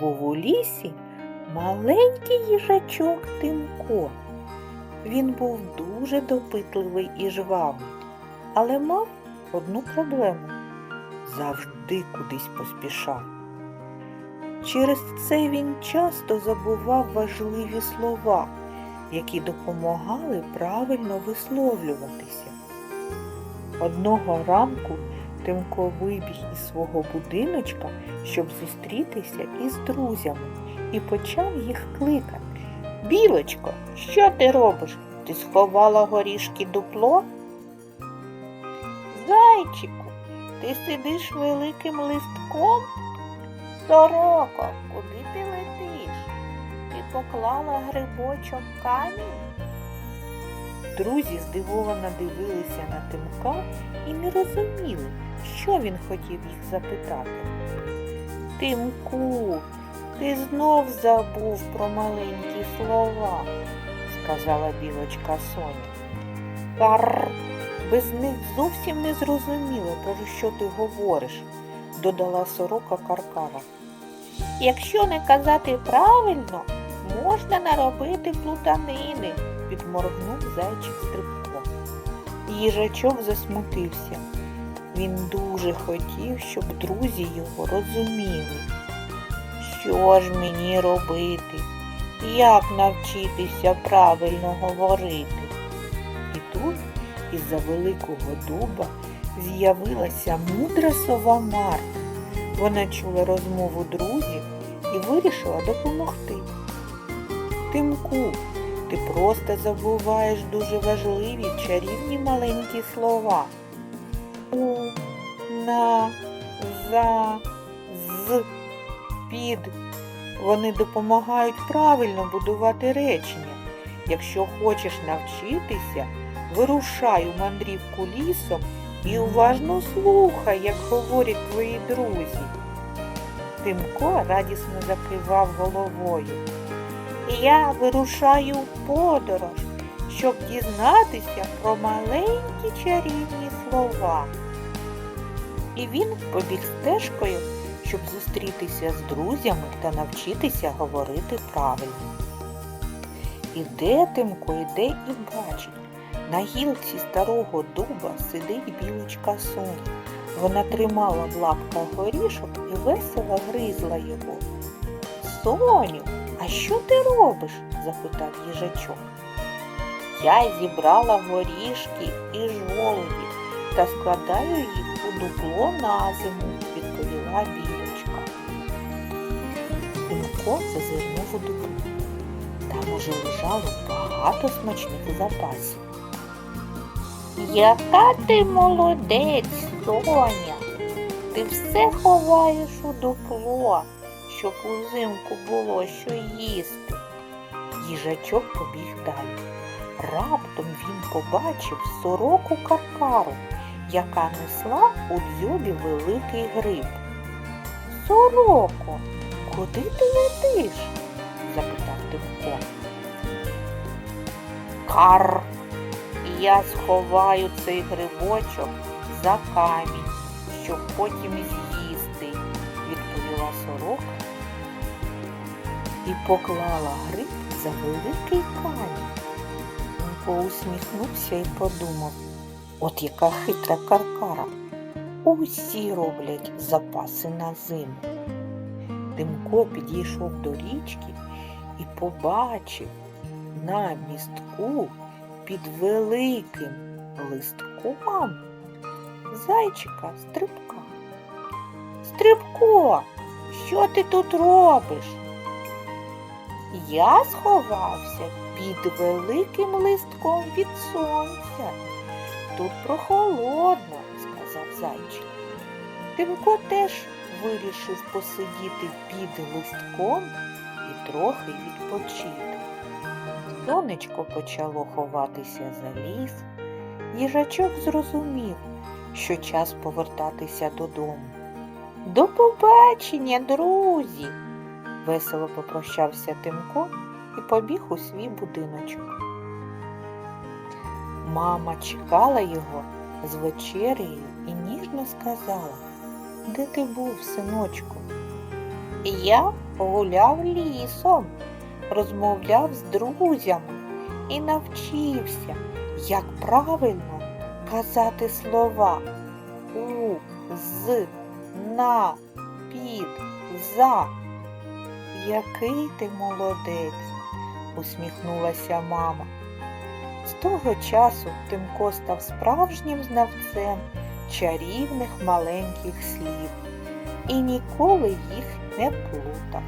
був у лісі маленький їжачок Тимко. Він був дуже допитливий і жвавий, але мав одну проблему завжди кудись поспішав. Через це він часто забував важливі слова, які допомагали правильно висловлюватися. Одного ранку Тимко вибіг із свого будиночка, щоб зустрітися із друзями, і почав їх кликати. Білочко, що ти робиш? Ти сховала горішки дупло? Зайчику, ти сидиш великим листком? Сороко, куди ти летиш? Ти поклала грибочок камінь? Друзі здивовано дивилися на Тимка і не розуміли, що він хотів їх запитати. Тимку, ти знов забув про маленькі слова, сказала білочка Соня. Кар, без них зовсім не зрозуміло, про що ти говориш, додала сорока Каркара. Якщо не казати правильно, можна наробити плутанини, підморгнув зайчик стрибко. Їжачок засмутився. Він дуже хотів, щоб друзі його розуміли. Що ж мені робити? Як навчитися правильно говорити? І тут із-за великого дуба з'явилася мудра сова Марта. Вона чула розмову друзів і вирішила допомогти. Тимку, ти просто забуваєш дуже важливі чарівні маленькі слова. У, на, за, з, під. Вони допомагають правильно будувати речення. Якщо хочеш навчитися, вирушай у мандрівку лісом і уважно слухай, як говорять твої друзі. Тимко радісно закивав головою. Я вирушаю в подорож, щоб дізнатися про маленькі чарівні слова. І він побіг стежкою, щоб зустрітися з друзями та навчитися говорити правильно. Іде Тимко, іде і бачить. На гілці старого дуба сидить білочка Соня. Вона тримала в лапках горішок і весело гризла його. Соню, а що ти робиш? запитав їжачок. Я зібрала горішки і жолуді та складаю їх у дупло на зиму, відповіла білочка. Тимко зазирнув у дупло. Там уже лежало багато смачних запасів. Яка ти молодець, Соня! Ти все ховаєш у дупло, щоб узимку було що їсти. Їжачок побіг далі. Раптом він побачив сороку каркару, яка несла у дзьобі великий гриб. Сороко, куди ти летиш? запитав Тимко. Кар, я сховаю цей грибочок за камінь, щоб потім з'їсти, відповіла сорока і поклала гриб за великий камінь. Тимко усміхнувся і подумав, от яка хитра каркара. Усі роблять запаси на зиму. Тимко підійшов до річки і побачив на містку під великим листком зайчика стрибка. Стрибко, що ти тут робиш? Я сховався під великим листком від сонця. Тут прохолодно, сказав зайчик. Тимко теж вирішив посидіти під листком і трохи відпочити. Сонечко почало ховатися за ліс. Їжачок зрозумів, що час повертатися додому. До побачення, друзі! Весело попрощався Тимко і побіг у свій будиночок. Мама чекала його з вечерею і ніжно сказала, де ти був, синочку? Я гуляв лісом, розмовляв з друзями і навчився, як правильно казати слова у, з, на, під, за. Який ти молодець, усміхнулася мама. З того часу Тимко став справжнім знавцем чарівних маленьких слів і ніколи їх не плутав.